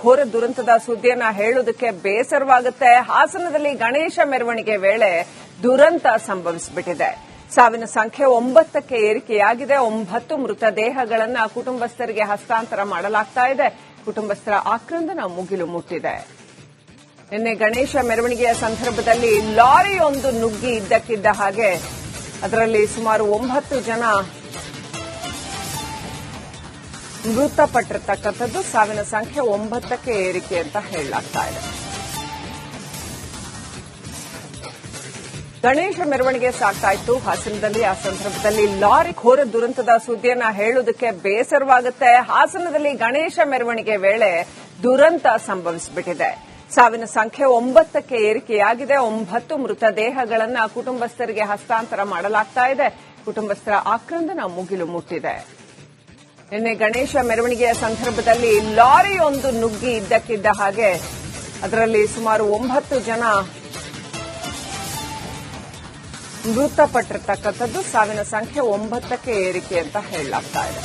ಘೋರ ದುರಂತದ ಸುದ್ದಿಯನ್ನ ಹೇಳೋದಕ್ಕೆ ಬೇಸರವಾಗುತ್ತೆ. ಹಾಸನದಲ್ಲಿ ಗಣೇಶ ಮೆರವಣಿಗೆ ವೇಳೆ ದುರಂತ ಸಂಭವಿಸಿಬಿಟ್ಟಿದೆ. ಸಾವಿನ ಸಂಖ್ಯೆ ಒಂಬತ್ತಕ್ಕೆ ಏರಿಕೆಯಾಗಿದೆ. ಒಂಬತ್ತು ಮೃತದೇಹಗಳನ್ನ ಕುಟುಂಬಸ್ಥರಿಗೆ ಹಸ್ತಾಂತರ ಮಾಡಲಾಗ್ತಾ ಇದೆ. ಕುಟುಂಬಸ್ಥರ ಆಕ್ರಂದನ ಮುಗಿಲು ಮುಟ್ಟಿದೆ. ನಿನ್ನೆ ಗಣೇಶ ಮೆರವಣಿಗೆಯ ಸಂದರ್ಭದಲ್ಲಿ ಲಾರಿಯೊಂದು ನುಗ್ಗಿ ಇದ್ದಕ್ಕಿದ್ದ ಹಾಗೆ ಅದರಲ್ಲಿ ಸುಮಾರು ಒಂಬತ್ತು ಜನ ಮೃತಪಟ್ಟಿರ್ತಕ್ಕಂಥದ್ದು ಸಾವಿನ ಸಂಖ್ಯೆ ಒಂಬತ್ತಕ್ಕೆ ಏರಿಕೆ ಅಂತ ಹೇಳಲಾಗ್ತಾ ಇದೆ. ಗಣೇಶ ಮೆರವಣಿಗೆ ಸಾಗ್ತಾ ಇತ್ತು. ಹಾಸನದಲ್ಲಿ, ಆ ಸಂದರ್ಭದಲ್ಲಿ ಲಾರಿ ಘೋರ ದುರಂತದ ಸುದ್ದಿಯನ್ನ ಹೇಳುವುದಕ್ಕೆ ಬೇಸರವಾಗುತ್ತೆ. ಹಾಸನದಲ್ಲಿ ಗಣೇಶ ಮೆರವಣಿಗೆ ವೇಳೆ ದುರಂತ ಸಂಭವಿಸಿಬಿಟ್ಟಿದೆ. ಸಾವಿನ ಸಂಖ್ಯೆ ಒಂಬತ್ತಕ್ಕೆ ಏರಿಕೆಯಾಗಿದೆ. ಒಂಬತ್ತು ಮೃತದೇಹಗಳನ್ನು ಕುಟುಂಬಸ್ಥರಿಗೆ ಹಸ್ತಾಂತರ ಮಾಡಲಾಗ್ತಾ ಇದೆ. ಕುಟುಂಬಸ್ಥರ ಆಕ್ರಂದನ ಮುಗಿಲು ಮುಟ್ಟಿದೆ. ನಿನ್ನೆ ಗಣೇಶ ಮೆರವಣಿಗೆಯ ಸಂದರ್ಭದಲ್ಲಿ ಲಾರಿಯೊಂದು ನುಗ್ಗಿ ಇದ್ದಕ್ಕಿದ್ದ ಹಾಗೆ ಅದರಲ್ಲಿ ಸುಮಾರು ಒಂಬತ್ತು ಜನ ಮೃತಪಟ್ಟಿರ್ತಕ್ಕಂಥದ್ದು. ಸಾವಿನ ಸಂಖ್ಯೆ ಒಂಬತ್ತಕ್ಕೆ ಏರಿಕೆ ಅಂತ ಹೇಳಲಾಗ್ತಾ ಇದೆ.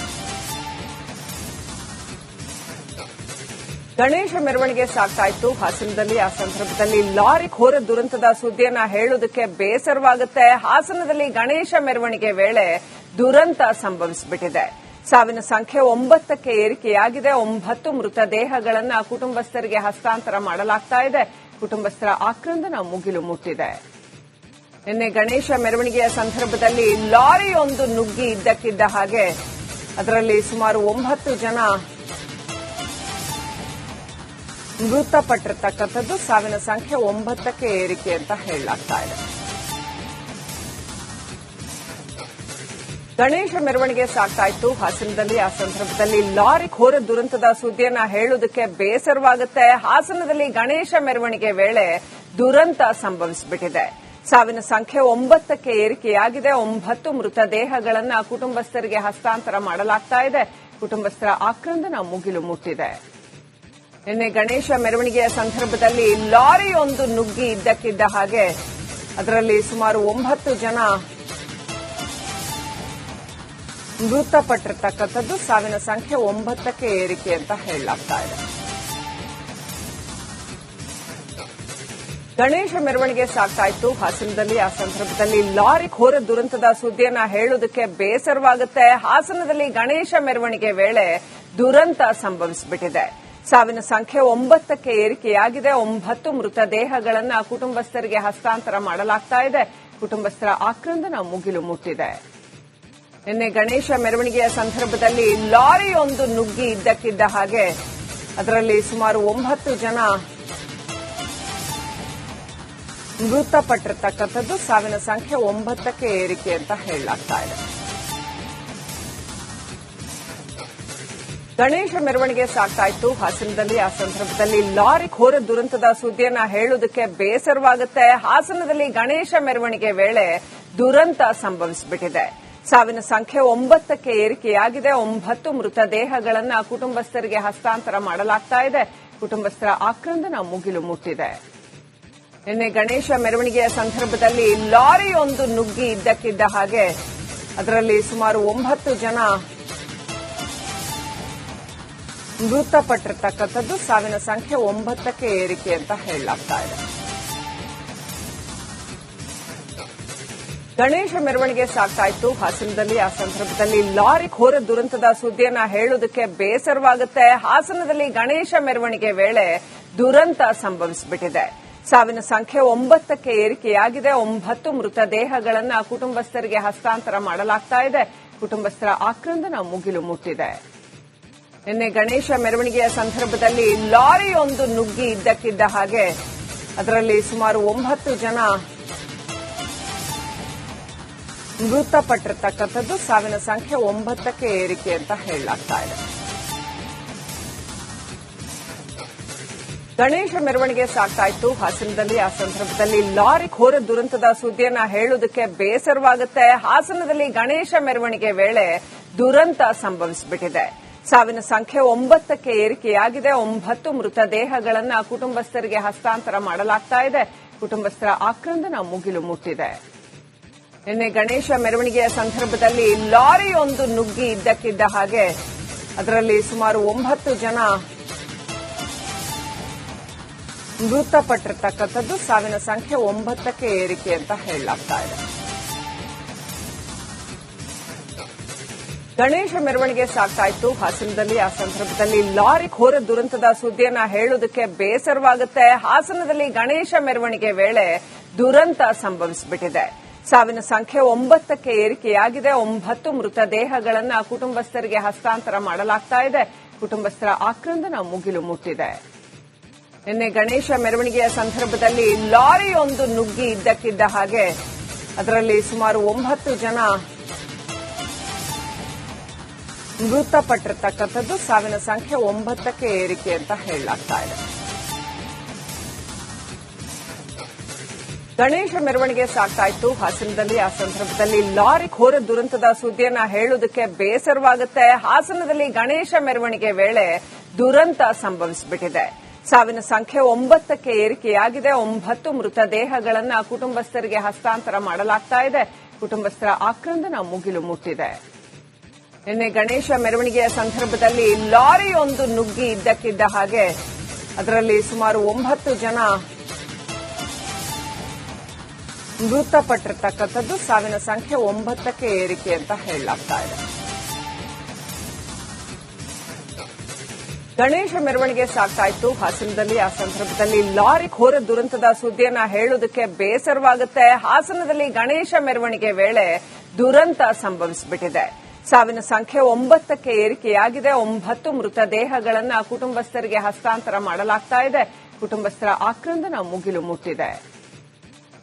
ಗಣೇಶ ಮೆರವಣಿಗೆ ಸಾಗ್ತಾ ಇತ್ತು. ಹಾಸನದಲ್ಲಿ ಆ ಸಂದರ್ಭದಲ್ಲಿ ಲಾರಿ ಘೋರ ದುರಂತದ ಸುದ್ದಿಯನ್ನ ಹೇಳೋದಕ್ಕೆ ಬೇಸರವಾಗುತ್ತೆ. ಹಾಸನದಲ್ಲಿ ಗಣೇಶ ಮೆರವಣಿಗೆ ವೇಳೆ ದುರಂತ ಸಂಭವಿಸಿಬಿಟ್ಟಿದೆ. ಸಾವಿನ ಸಂಖ್ಯೆ ಒಂಬತ್ತಕ್ಕೆ ಏರಿಕೆಯಾಗಿದೆ. ಒಂಬತ್ತು ಮೃತದೇಹಗಳನ್ನ ಕುಟುಂಬಸ್ಥರಿಗೆ ಹಸ್ತಾಂತರ ಮಾಡಲಾಗ್ತಾ ಇದೆ. ಕುಟುಂಬಸ್ಥರ ಆಕ್ರಂದನ ಮುಗಿಲು ಮುಟ್ಟಿದೆ. ನಿನ್ನೆ ಗಣೇಶ ಮೆರವಣಿಗೆಯ ಸಂದರ್ಭದಲ್ಲಿ ಲಾರಿಯೊಂದು ನುಗ್ಗಿ ಇದ್ದಕ್ಕಿದ್ದ ಹಾಗೆ ಅದರಲ್ಲಿ ಸುಮಾರು ಒಂಬತ್ತು ಜನ ಮೃತಪಟ್ಟಿರತಕ್ಕಂಥದ್ದು. ಸಾವಿನ ಸಂಖ್ಯೆ ಒಂಬತ್ತಕ್ಕೆ ಏರಿಕೆ ಅಂತ ಹೇಳಲಾಗ್ತಾ ಇದೆ. ಗಣೇಶ ಮೆರವಣಿಗೆ ಸಾಗ್ತಾ ಇತ್ತು ಹಾಸನದಲ್ಲಿ ಆ ಸಂದರ್ಭದಲ್ಲಿ ಲಾರಿ ಘೋರ ದುರಂತದ ಸುದ್ದಿಯನ್ನ ಹೇಳುವುದಕ್ಕೆ ಬೇಸರವಾಗುತ್ತೆ. ಹಾಸನದಲ್ಲಿ ಗಣೇಶ ಮೆರವಣಿಗೆ ವೇಳೆ ದುರಂತ ಸಂಭವಿಸಿಬಿಟ್ಟಿದೆ. ಸಾವಿನ ಸಂಖ್ಯೆ ಒಂಬತ್ತಕ್ಕೆ ಏರಿಕೆಯಾಗಿದೆ. ಒಂಬತ್ತು ಮೃತದೇಹಗಳನ್ನ ಕುಟುಂಬಸ್ಥರಿಗೆ ಹಸ್ತಾಂತರ ಮಾಡಲಾಗ್ತಾ ಇದೆ. ಕುಟುಂಬಸ್ಥರ ಆಕ್ರಂದನ ಮುಗಿಲು ಮುಟ್ಟಿದೆ. ನಿನ್ನೆ ಗಣೇಶ ಮೆರವಣಿಗೆಯ ಸಂದರ್ಭದಲ್ಲಿ ಲಾರಿಯೊಂದು ನುಗ್ಗಿ ಇದ್ದಕ್ಕಿದ್ದ ಹಾಗೆ ಅದರಲ್ಲಿ ಸುಮಾರು ಒಂಬತ್ತು ಜನ ಮೃತಪಟ್ಟಿರ್ತಕ್ಕಂಥದ್ದು ಸಾವಿನ ಸಂಖ್ಯೆ ಒಂಬತ್ತಕ್ಕೆ ಏರಿಕೆ ಅಂತ ಹೇಳಲಾಗ್ತಾ ಇದೆ. ಗಣೇಶ ಮೆರವಣಿಗೆ ಸಾಗ್ತಾ ಇತ್ತು. ಹಾಸನದಲ್ಲಿ, ಆ ಸಂದರ್ಭದಲ್ಲಿ ಲಾರಿ ಘೋರ ದುರಂತದ ಸುದ್ದಿಯನ್ನ ಹೇಳೋದಕ್ಕೆ ಬೇಸರವಾಗುತ್ತೆ. ಹಾಸನದಲ್ಲಿ ಗಣೇಶ ಮೆರವಣಿಗೆ ವೇಳೆ ದುರಂತ ಸಂಭವಿಸಿಬಿಟ್ಟಿದೆ. ಸಾವಿನ ಸಂಖ್ಯೆ ಒಂಬತ್ತಕ್ಕೆ ಏರಿಕೆಯಾಗಿದೆ. ಒಂಬತ್ತು ಮೃತದೇಹಗಳನ್ನು ಕುಟುಂಬಸ್ಥರಿಗೆ ಹಸ್ತಾಂತರ ಮಾಡಲಾಗ್ತಾ ಇದೆ. ಕುಟುಂಬಸ್ಥರ ಆಕ್ರಂದನ ಮುಗಿಲು ಮುಟ್ಟಿದೆ. ನಿನ್ನೆ ಗಣೇಶ ಮೆರವಣಿಗೆಯ ಸಂದರ್ಭದಲ್ಲಿ ಲಾರಿಯೊಂದು ನುಗ್ಗಿ ಇದ್ದಕ್ಕಿದ್ದ ಹಾಗೆ ಅದರಲ್ಲಿ ಸುಮಾರು ಒಂಬತ್ತು ಜನ ಮೃತಪಟ್ಟಿರ್ತಕ್ಕಂಥದ್ದು. ಸಾವಿನ ಸಂಖ್ಯೆ ಒಂಬತ್ತಕ್ಕೆ ಏರಿಕೆ ಅಂತ ಹೇಳಲಾಗ್ತಾ ಇದೆ. ಗಣೇಶ ಮೆರವಣಿಗೆ ಸಾಗ್ತಾ ಇತ್ತು. ಹಾಸನದಲ್ಲಿ ಆ ಸಂದರ್ಭದಲ್ಲಿ ಲಾರಿ ಘೋರ ದುರಂತದ ಸುದ್ದಿಯನ್ನ ಹೇಳುವುದಕ್ಕೆ ಬೇಸರವಾಗುತ್ತೆ. ಹಾಸನದಲ್ಲಿ ಗಣೇಶ ಮೆರವಣಿಗೆ ವೇಳೆ ದುರಂತ ಸಂಭವಿಸಿಬಿಟ್ಟಿದೆ. ಸಾವಿನ ಸಂಖ್ಯೆ ಒಂಬತ್ತಕ್ಕೆ ಏರಿಕೆಯಾಗಿದೆ. ಒಂಬತ್ತು ಮೃತದೇಹಗಳನ್ನ ಕುಟುಂಬಸ್ಥರಿಗೆ ಹಸ್ತಾಂತರ ಮಾಡಲಾಗ್ತಾ ಇದೆ. ಕುಟುಂಬಸ್ಥರ ಆಕ್ರಂದನ ಮುಗಿಲು ಮುಟ್ಟಿದೆ. ನಿನ್ನೆ ಗಣೇಶ ಮೆರವಣಿಗೆಯ ಸಂದರ್ಭದಲ್ಲಿ ಲಾರಿಯೊಂದು ನುಗ್ಗಿ ಇದ್ದಕ್ಕಿದ್ದ ಹಾಗೆ ಅದರಲ್ಲಿ ಸುಮಾರು ಒಂಬತ್ತು ಜನ ಮೃತಪಟ್ಟಿರ್ತಕ್ಕಂಥದ್ದು. ಸಾವಿನ ಸಂಖ್ಯೆ ಒಂಬತ್ತಕ್ಕೆ ಏರಿಕೆ ಅಂತ ಹೇಳಲಾಗ್ತಾ ಇದೆ. ಗಣೇಶ ಮೆರವಣಿಗೆ ಸಾಗ್ತಾ ಇತ್ತು ಹಾಸನದಲ್ಲಿ, ಆ ಸಂದರ್ಭದಲ್ಲಿ ಲಾರಿ ಘೋರ ದುರಂತದ ಸುದ್ದಿಯನ್ನ ಹೇಳೋದಕ್ಕೆ ಬೇಸರವಾಗುತ್ತೆ. ಹಾಸನದಲ್ಲಿ ಗಣೇಶ ಮೆರವಣಿಗೆ ವೇಳೆ ದುರಂತ ಸಂಭವಿಸಿಬಿಟ್ಟಿದೆ. ಸಾವಿನ ಸಂಖ್ಯೆ ಒಂಬತ್ತಕ್ಕೆ ಏರಿಕೆಯಾಗಿದೆ. ಒಂಬತ್ತು ಮೃತದೇಹಗಳನ್ನ ಕುಟುಂಬಸ್ಥರಿಗೆ ಹಸ್ತಾಂತರ ಮಾಡಲಾಗ್ತಾ ಇದೆ. ಕುಟುಂಬಸ್ಥರ ಆಕ್ರಂದನ ಮುಗಿಲು ಮುಟ್ಟಿದೆ. ನಿನ್ನೆ ಗಣೇಶ ಮೆರವಣಿಗೆಯ ಸಂದರ್ಭದಲ್ಲಿ ಲಾರಿಯೊಂದು ನುಗ್ಗಿ ಇದ್ದಕ್ಕಿದ್ದ ಹಾಗೆ ಅದರಲ್ಲಿ ಸುಮಾರು ಒಂಬತ್ತು ಜನ ಮೃತಪಟ್ಟಿರ್ತಕ್ಕಂಥದ್ದು ಸಾವಿನ ಸಂಖ್ಯೆ ಒಂಬತ್ತಕ್ಕೆ ಏರಿಕೆ ಅಂತ ಹೇಳಲಾಗ್ತಾ ಇದೆ. ಗಣೇಶ ಮೆರವಣಿಗೆ ಸಾಗ್ತಾ ಇತ್ತು. ಹಾಸನದಲ್ಲಿ, ಆ ಸಂದರ್ಭದಲ್ಲಿ ಲಾರಿ ಘೋರ ದುರಂತದ ಸುದ್ದಿಯನ್ನ ಹೇಳುವುದಕ್ಕೆ ಬೇಸರವಾಗುತ್ತೆ. ಹಾಸನದಲ್ಲಿ ಗಣೇಶ ಮೆರವಣಿಗೆ ವೇಳೆ ದುರಂತ ಸಂಭವಿಸಿಬಿಟ್ಟಿದೆ. ಸಾವಿನ ಸಂಖ್ಯೆ ಒಂಬತ್ತಕ್ಕೆ ಏರಿಕೆಯಾಗಿದೆ. ಒಂಬತ್ತು ಮೃತದೇಹಗಳನ್ನು ಕುಟುಂಬಸ್ಥರಿಗೆ ಹಸ್ತಾಂತರ ಮಾಡಲಾಗ್ತಾ ಇದೆ. ಕುಟುಂಬಸ್ಥರ ಆಕ್ರಂದನ ಮುಗಿಲು ಮುಟ್ಟಿದೆ. ನಿನ್ನೆ ಗಣೇಶ ಮೆರವಣಿಗೆಯ ಸಂದರ್ಭದಲ್ಲಿ ಲಾರಿಯೊಂದು ನುಗ್ಗಿ ಇದ್ದಕ್ಕಿದ್ದ ಹಾಗೆ ಅದರಲ್ಲಿ ಸುಮಾರು ಒಂಬತ್ತು ಜನ ಮೃತಪಟ್ಟಿರ್ತಕ್ಕಂಥದ್ದು. ಸಾವಿನ ಸಂಖ್ಯೆ ಒಂಬತ್ತಕ್ಕೆ ಏರಿಕೆ ಅಂತ ಹೇಳಲಾಗ್ತಾ ಇದೆ. ಗಣೇಶ ಮೆರವಣಿಗೆ ಸಾಗ್ತಾ ಇತ್ತು. ಹಾಸನದಲ್ಲಿ ಆ ಸಂದರ್ಭದಲ್ಲಿ ಲಾರಿ ಘೋರ ದುರಂತದ ಸುದ್ದಿಯನ್ನ ಹೇಳೋದಕ್ಕೆ ಬೇಸರವಾಗುತ್ತೆ. ಹಾಸನದಲ್ಲಿ ಗಣೇಶ ಮೆರವಣಿಗೆ ವೇಳೆ ದುರಂತ ಸಂಭವಿಸಿಬಿಟ್ಟಿದೆ. ಸಾವಿನ ಸಂಖ್ಯೆ ಒಂಬತ್ತಕ್ಕೆ ಏರಿಕೆಯಾಗಿದೆ. ಒಂಬತ್ತು ಮೃತದೇಹಗಳನ್ನ ಕುಟುಂಬಸ್ಥರಿಗೆ ಹಸ್ತಾಂತರ ಮಾಡಲಾಗ್ತಾ ಇದೆ. ಕುಟುಂಬಸ್ಥರ ಆಕ್ರಂದನ ಮುಗಿಲು ಮುಟ್ಟಿದೆ. ನಿನ್ನೆ ಗಣೇಶ ಮೆರವಣಿಗೆಯ ಸಂದರ್ಭದಲ್ಲಿ ಲಾರಿಯೊಂದು ನುಗ್ಗಿ ಇದ್ದಕ್ಕಿದ್ದ ಹಾಗೆ ಅದರಲ್ಲಿ ಸುಮಾರು ಒಂಬತ್ತು ಜನ ಮೃತಪಟ್ಟಿರತಕ್ಕಂಥದ್ದು. ಸಾವಿನ ಸಂಖ್ಯೆ ಒಂಬತ್ತಕ್ಕೆ ಏರಿಕೆ ಅಂತ ಹೇಳಲಾಗ್ತಾ ಇದೆ. ಗಣೇಶ ಮೆರವಣಿಗೆ ಸಾಗ್ತಾ ಇತ್ತು ಹಾಸನದಲ್ಲಿ ಆ ಸಂದರ್ಭದಲ್ಲಿ ಲಾರಿ ಘೋರ ದುರಂತದ ಸುದ್ದಿಯನ್ನ ಹೇಳುವುದಕ್ಕೆ ಬೇಸರವಾಗುತ್ತೆ. ಹಾಸನದಲ್ಲಿ ಗಣೇಶ ಮೆರವಣಿಗೆ ವೇಳೆ ದುರಂತ ಸಂಭವಿಸಿಬಿಟ್ಟಿದೆ. ಸಾವಿನ ಸಂಖ್ಯೆ ಒಂಬತ್ತಕ್ಕೆ ಏರಿಕೆಯಾಗಿದೆ. ಒಂಬತ್ತು ಮೃತದೇಹಗಳನ್ನ ಕುಟುಂಬಸ್ಥರಿಗೆ ಹಸ್ತಾಂತರ ಮಾಡಲಾಗ್ತಾ ಇದೆ. ಕುಟುಂಬಸ್ಥರ ಆಕ್ರಂದನ ಮುಗಿಲು ಮುಟ್ಟಿದೆ. ನಿನ್ನೆ ಗಣೇಶ ಮೆರವಣಿಗೆಯ ಸಂದರ್ಭದಲ್ಲಿ ಲಾರಿಯೊಂದು ನುಗ್ಗಿ ಇದ್ದಕ್ಕಿದ್ದ ಹಾಗೆ ಅದರಲ್ಲಿ ಸುಮಾರು ಒಂಬತ್ತು ಜನ ಮೃತಪಟ್ಟಿರ್ತಕ್ಕಂಥದ್ದು ಸಾವಿನ ಸಂಖ್ಯೆ ಒಂಬತ್ತಕ್ಕೆ ಏರಿಕೆ ಅಂತ ಹೇಳಲಾಗ್ತಾ ಇದೆ. ಗಣೇಶ ಮೆರವಣಿಗೆ ಸಾಗ್ತಾ ಇತ್ತು. ಹಾಸನದಲ್ಲಿ, ಆ ಸಂದರ್ಭದಲ್ಲಿ ಲಾರಿ ಘೋರ ದುರಂತದ ಸುದ್ದಿಯನ್ನ ಹೇಳೋದಕ್ಕೆ ಬೇಸರವಾಗುತ್ತೆ. ಹಾಸನದಲ್ಲಿ ಗಣೇಶ ಮೆರವಣಿಗೆ ವೇಳೆ ದುರಂತ ಸಂಭವಿಸಿಬಿಟ್ಟಿದೆ. ಸಾವಿನ ಸಂಖ್ಯೆ ಒಂಬತ್ತಕ್ಕೆ ಏರಿಕೆಯಾಗಿದೆ. ಒಂಬತ್ತು ಮೃತದೇಹಗಳನ್ನು ಕುಟುಂಬಸ್ಥರಿಗೆ ಹಸ್ತಾಂತರ ಮಾಡಲಾಗ್ತಾ ಇದೆ. ಕುಟುಂಬಸ್ಥರ ಆಕ್ರಂದನ ಮುಗಿಲು ಮುಟ್ಟಿದೆ.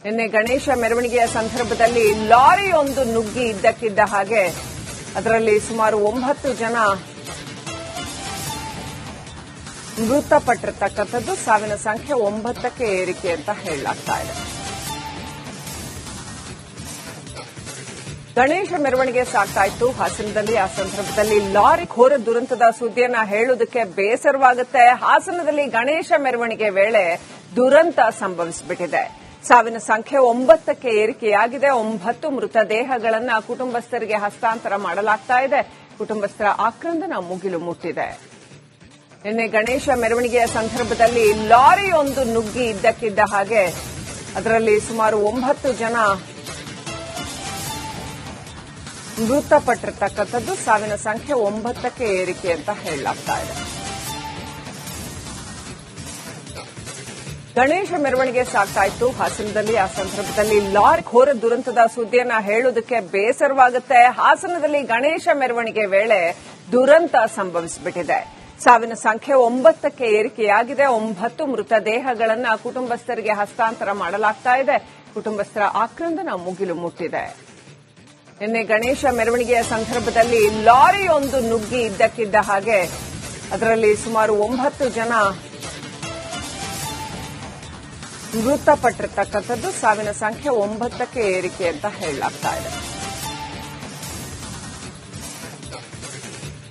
ನಿನ್ನೆ ಗಣೇಶ ಮೆರವಣಿಗೆಯ ಸಂದರ್ಭದಲ್ಲಿ ಲಾರಿಯೊಂದು ನುಗ್ಗಿ ಇದ್ದಕ್ಕಿದ್ದ ಹಾಗೆ ಅದರಲ್ಲಿ ಸುಮಾರು ಒಂಬತ್ತು ಜನ ಮೃತಪಟ್ಟಿರ್ತಕ್ಕಂಥದ್ದು. ಸಾವಿನ ಸಂಖ್ಯೆ ಒಂಬತ್ತಕ್ಕೆ ಏರಿಕೆ ಅಂತ ಹೇಳಲಾಗ್ತಾ ಇದೆ. ಗಣೇಶ ಮೆರವಣಿಗೆ ಸಾಗ್ತಾ ಇತ್ತು. ಹಾಸನದಲ್ಲಿ ಆ ಸಂದರ್ಭದಲ್ಲಿ ಲಾರಿ ಘೋರ ದುರಂತದ ಸುದ್ದಿಯನ್ನ ಹೇಳುವುದಕ್ಕೆ ಬೇಸರವಾಗುತ್ತೆ. ಹಾಸನದಲ್ಲಿ ಗಣೇಶ ಮೆರವಣಿಗೆ ವೇಳೆ ದುರಂತ ಸಂಭವಿಸಿಬಿಟ್ಟಿದೆ. ಸಾವಿನ ಸಂಖ್ಯೆ ಒಂಬತ್ತಕ್ಕೆ ಏರಿಕೆಯಾಗಿದೆ. ಒಂಬತ್ತು ಮೃತದೇಹಗಳನ್ನ ಕುಟುಂಬಸ್ಥರಿಗೆ ಹಸ್ತಾಂತರ ಮಾಡಲಾಗ್ತಾ ಇದೆ. ಕುಟುಂಬಸ್ಥರ ಆಕ್ರಂದನ ಮುಗಿಲು ಮುಟ್ಟಿದೆ. ನಿನ್ನೆ ಗಣೇಶ ಮೆರವಣಿಗೆಯ ಸಂದರ್ಭದಲ್ಲಿ ಲಾರಿಯೊಂದು ನುಗ್ಗಿ ಇದ್ದಕ್ಕಿದ್ದ ಹಾಗೆ ಅದರಲ್ಲಿ ಸುಮಾರು ಒಂಬತ್ತು ಜನ ಮೃತಪಟ್ಟಿರ್ತಕ್ಕಂಥದ್ದು. ಸಾವಿನ ಸಂಖ್ಯೆ ಒಂಬತ್ತಕ್ಕೆ ಏರಿಕೆ ಅಂತ ಹೇಳಲಾಗ್ತಾ ಇದೆ. ಗಣೇಶ ಮೆರವಣಿಗೆ ಸಾಗ್ತಾ ಇತ್ತು ಹಾಸನದಲ್ಲಿ, ಆ ಸಂದರ್ಭದಲ್ಲಿ ಲಾರಿ ಘೋರ ದುರಂತದ ಸುದ್ದಿಯನ್ನ ಹೇಳೋದಕ್ಕೆ ಬೇಸರವಾಗುತ್ತೆ. ಹಾಸನದಲ್ಲಿ ಗಣೇಶ ಮೆರವಣಿಗೆ ವೇಳೆ ದುರಂತ ಸಂಭವಿಸಿಬಿಟ್ಟಿದೆ. ಸಾವಿನ ಸಂಖ್ಯೆ ಒಂಬತ್ತಕ್ಕೆ ಏರಿಕೆಯಾಗಿದೆ. ಒಂಬತ್ತು ಮೃತದೇಹಗಳನ್ನ ಕುಟುಂಬಸ್ಥರಿಗೆ ಹಸ್ತಾಂತರ ಮಾಡಲಾಗ್ತಾ ಇದೆ. ಕುಟುಂಬಸ್ಥರ ಆಕ್ರಂದನ ಮುಗಿಲು ಮುಟ್ಟಿದೆ. ನಿನ್ನೆ ಗಣೇಶ ಮೆರವಣಿಗೆಯ ಸಂದರ್ಭದಲ್ಲಿ ಲಾರಿಯೊಂದು ನುಗ್ಗಿ ಇದ್ದಕ್ಕಿದ್ದ ಹಾಗೆ ಅದರಲ್ಲಿ ಸುಮಾರು ಒಂಬತ್ತು ಜನ ಮೃತಪಟ್ಟಿರ್ತಕ್ಕಂಥದ್ದು ಸಾವಿನ ಸಂಖ್ಯೆ ಒಂಬತ್ತಕ್ಕೆ ಏರಿಕೆ ಅಂತ ಹೇಳಲಾಗ್ತಾ ಇದೆ.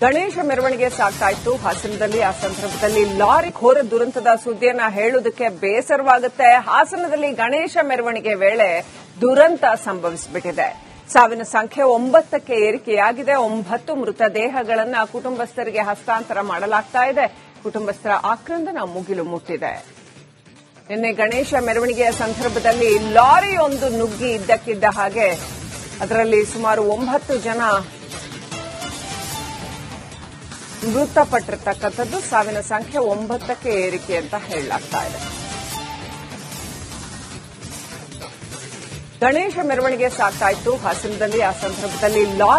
ಗಣೇಶ ಮೆರವಣಿಗೆ ಸಾಗ್ತಾ ಇತ್ತು ಹಾಸನದಲ್ಲಿ ಆ ಸಂದರ್ಭದಲ್ಲಿ ಲಾರಿ ಘೋರ ದುರಂತದ ಸುದ್ದಿಯನ್ನ ಹೇಳುವುದಕ್ಕೆ ಬೇಸರವಾಗುತ್ತೆ. ಹಾಸನದಲ್ಲಿ ಗಣೇಶ ಮೆರವಣಿಗೆ ವೇಳೆ ದುರಂತ ಸಂಭವಿಸಿಬಿಟ್ಟಿದೆ. ಸಾವಿನ ಸಂಖ್ಯೆ ಒಂಬತ್ತಕ್ಕೆ ಏರಿಕೆಯಾಗಿದೆ. ಒಂಬತ್ತು ಮೃತದೇಹಗಳನ್ನ ಕುಟುಂಬಸ್ಥರಿಗೆ ಹಸ್ತಾಂತರ ಮಾಡಲಾಗ್ತಾ ಇದೆ. ಕುಟುಂಬಸ್ಥರ ಆಕ್ರಂದನ ಮುಗಿಲು ಮುಟ್ಟಿದೆ. ನಿನ್ನೆ ಗಣೇಶ ಮೆರವಣಿಗೆಯ ಸಂದರ್ಭದಲ್ಲಿ ಲಾರಿಯೊಂದು ನುಗ್ಗಿ ಇದ್ದಕ್ಕಿದ್ದ ಹಾಗೆ ಅದರಲ್ಲಿ ಸುಮಾರು ಒಂಬತ್ತು ಜನ ಮೃತಪಟ್ಟಿರ್ತಕ್ಕಂಥದ್ದು. ಸಾವಿನ ಸಂಖ್ಯೆ ಒಂಬತ್ತಕ್ಕೆ ಏರಿಕೆ ಅಂತ ಹೇಳಲಾಗ್ತಾ ಇದೆ. ಗಣೇಶ ಮೆರವಣಿಗೆ ಸಾಕಾಯಿತು ಹಾಸನದಲ್ಲಿ ಆ ಸಂದರ್ಭದಲ್ಲಿ ಲಾರಿ